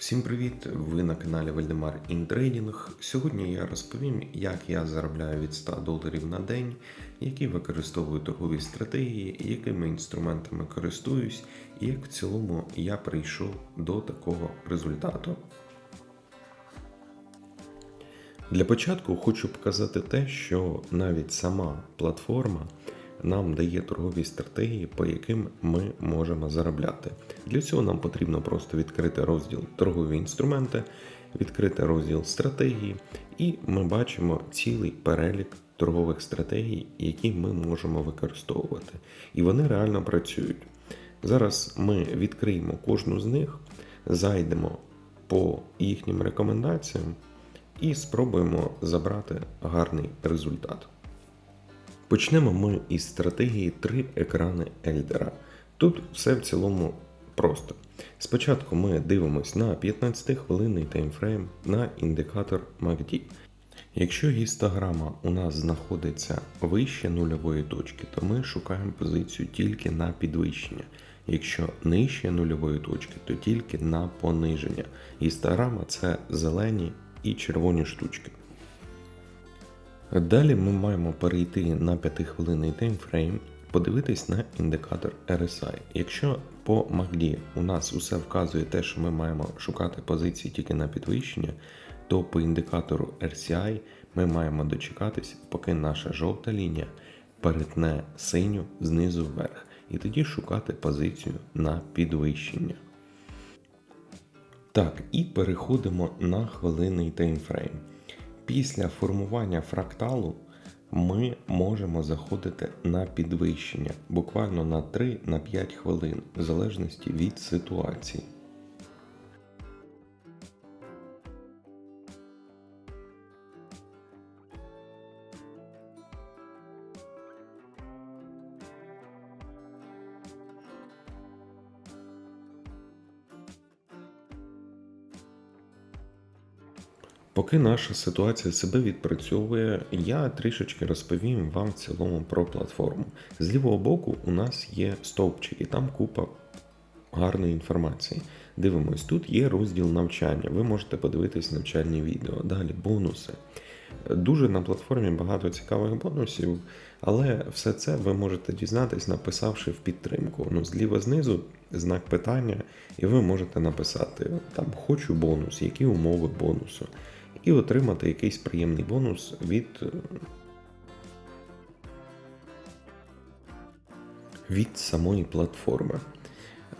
Всім привіт! Ви на каналі Вальдемар Інтрейдінг. Сьогодні я розповім, як я заробляю від 100 доларів на день, які використовую торгові стратегії, якими інструментами користуюсь, і як в цілому я прийшов до такого результату. Для початку хочу показати те, що навіть сама платформа нам дає торгові стратегії, по яким ми можемо заробляти. Для цього нам потрібно просто відкрити розділ торгові інструменти, відкрити розділ стратегії, і ми бачимо цілий перелік торгових стратегій, які ми можемо використовувати. І вони реально працюють. Зараз ми відкриємо кожну з них, зайдемо по їхнім рекомендаціям і спробуємо забрати гарний результат. Почнемо ми із стратегії три екрани Ельдера. Тут все в цілому просто. Спочатку ми дивимось на 15-хвилинний таймфрейм на індикатор MACD. Якщо гістограма у нас знаходиться вище нульової точки, то ми шукаємо позицію тільки на підвищення. Якщо нижче нульової точки, то тільки на пониження. Гістограма це зелені і червоні штучки. Далі ми маємо перейти на 5-хвилинний таймфрейм, подивитись на індикатор RSI. Якщо по MACD у нас усе вказує те, що ми маємо шукати позиції тільки на підвищення, то по індикатору RCI ми маємо дочекатись, поки наша жовта лінія перетне синю знизу вверх, і тоді шукати позицію на підвищення. Так, і переходимо на хвилинний таймфрейм. Після формування фракталу ми можемо заходити на підвищення буквально на 3-5 хвилин, в залежності від ситуації. Поки наша ситуація себе відпрацьовує, я трішечки розповім вам в цілому про платформу. З лівого боку у нас є стовпчик, і там купа гарної інформації. Дивимось, тут є розділ навчання. Ви можете подивитись навчальні відео. Далі бонуси. Дуже на платформі багато цікавих бонусів, але все це ви можете дізнатись, написавши в підтримку. Ну, зліва знизу знак питання, і ви можете написати там хочу бонус, які умови бонусу, і отримати якийсь приємний бонус від, від самої платформи.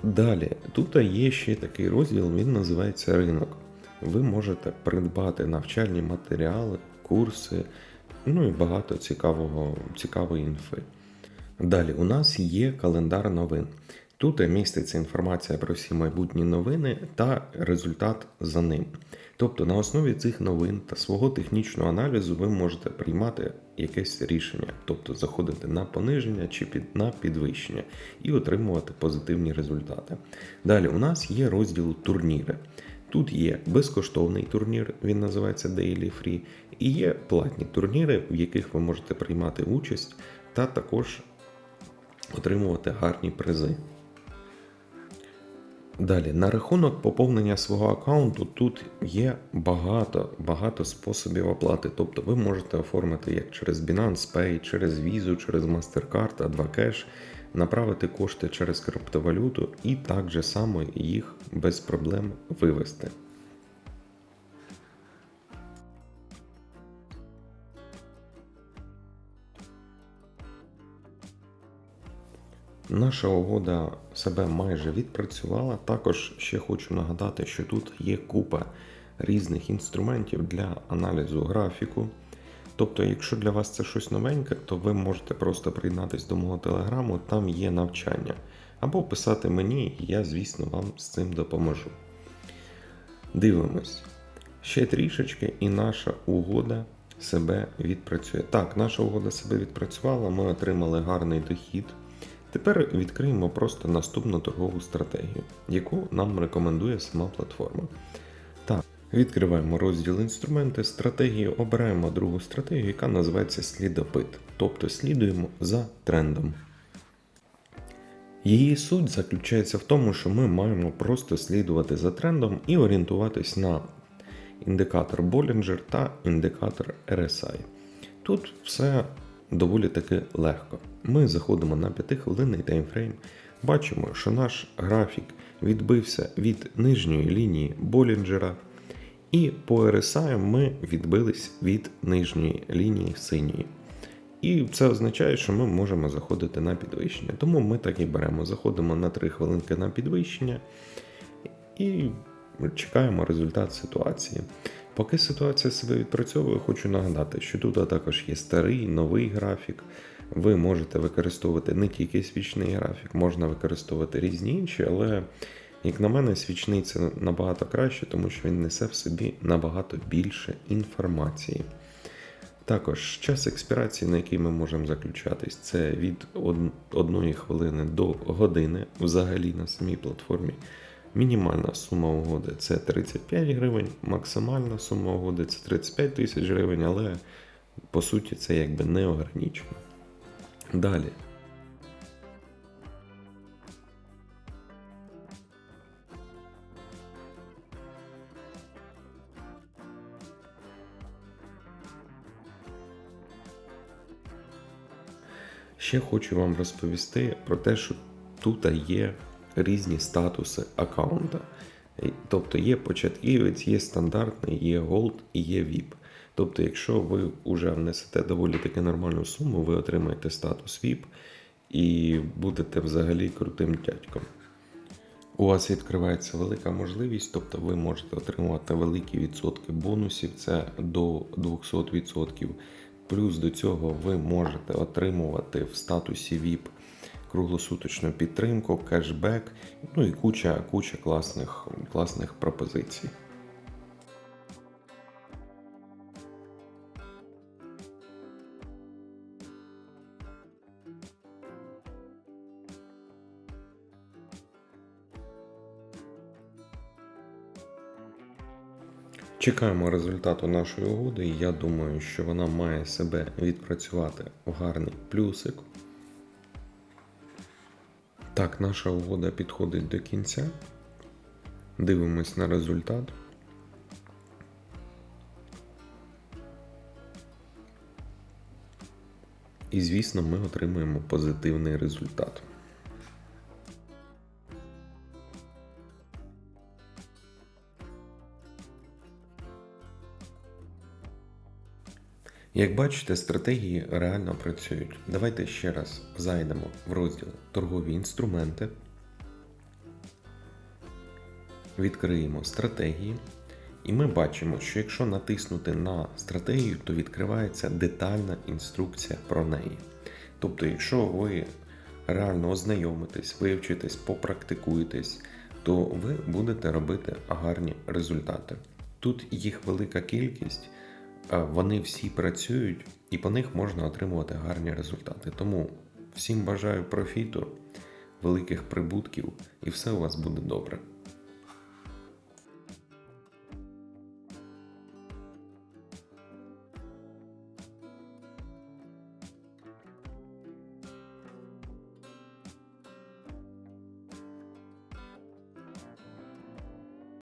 Далі, тут є ще такий розділ, він називається ринок. Ви можете придбати навчальні матеріали, курси, ну і багато цікавого, цікавої інфи. Далі у нас є календар новин. Тут міститься інформація про всі майбутні новини та результат за ним. Тобто на основі цих новин та свого технічного аналізу ви можете приймати якесь рішення, тобто заходити на пониження чи під, на підвищення і отримувати позитивні результати. Далі у нас є розділ турніри. Тут є безкоштовний турнір, він називається Daily Free, і є платні турніри, в яких ви можете приймати участь та також отримувати гарні призи. Далі, на рахунок поповнення свого аккаунту тут є багато багато способів оплати. Тобто ви можете оформити як через Binance Pay, через Visa, через MasterCard, A2Cash, направити кошти через криптовалюту і так же само їх без проблем вивести. Наша угода себе майже відпрацювала. Також ще хочу нагадати, що тут є купа різних інструментів для аналізу графіку. Тобто, якщо для вас це щось новеньке, то ви можете просто приєднатися до мого телеграму, там є навчання. Або писати мені, і я, звісно, вам з цим допоможу. Дивимось. Ще трішечки, і наша угода себе відпрацює. Так, наша угода себе відпрацювала, ми отримали гарний дохід. Тепер відкриємо просто наступну торгову стратегію, яку нам рекомендує сама платформа. Так, відкриваємо розділ інструменти, стратегії, обираємо другу стратегію, яка називається слідопит. Тобто слідуємо за трендом. Її суть заключається в тому, що ми маємо просто слідувати за трендом і орієнтуватись на індикатор Bollinger та індикатор RSI. Тут все доволі таки легко. Ми заходимо на 5-хвилинний таймфрейм, бачимо, що наш графік відбився від нижньої лінії Болінджера, і по RSI ми відбились від нижньої лінії синьої. І це означає, що ми можемо заходити на підвищення. Тому ми так і беремо. Заходимо на 3 хвилинки на підвищення і чекаємо результат ситуації. Поки ситуація себе відпрацьовує, хочу нагадати, що тут також є старий, новий графік. Ви можете використовувати не тільки свічний графік, можна використовувати різні інші, але, як на мене, свічний це набагато краще, тому що він несе в собі набагато більше інформації. Також час експірації, на який ми можемо заключатись, це від 1 хвилини до години взагалі на самій платформі. Мінімальна сума угоди це 35 гривень, максимальна сума угоди це 35 тисяч гривень, але по суті це якби не ограничено. Далі. Ще хочу вам розповісти про те, що тут є різні статуси аккаунта. Тобто є початківець, є стандартний, є Gold і є VIP. Тобто, якщо ви вже внесете доволі таки нормальну суму, ви отримаєте статус VIP і будете взагалі крутим дядьком. У вас відкривається велика можливість, тобто ви можете отримувати великі відсотки бонусів, це до 200%. Плюс до цього ви можете отримувати в статусі VIP круглосуточну підтримку, кешбек, ну і куча куча класних, класних пропозицій. Чекаємо результату нашої угоди. і Я думаю, що вона має себе відпрацювати в гарний плюсик. Так, наша угода підходить до кінця. Дивимось на результат. І, звісно, ми отримуємо позитивний результат. Як бачите, стратегії реально працюють. Давайте ще раз зайдемо в розділ торгові інструменти. Відкриємо стратегії. І ми бачимо, що якщо натиснути на стратегію, то відкривається детальна інструкція про неї. Тобто, якщо ви реально ознайомитесь, вивчитесь, попрактикуєтесь, то ви будете робити гарні результати. Тут їх велика кількість вони всі працюють і по них можна отримувати гарні результати. Тому всім бажаю профіту, великих прибутків, і все у вас буде добре.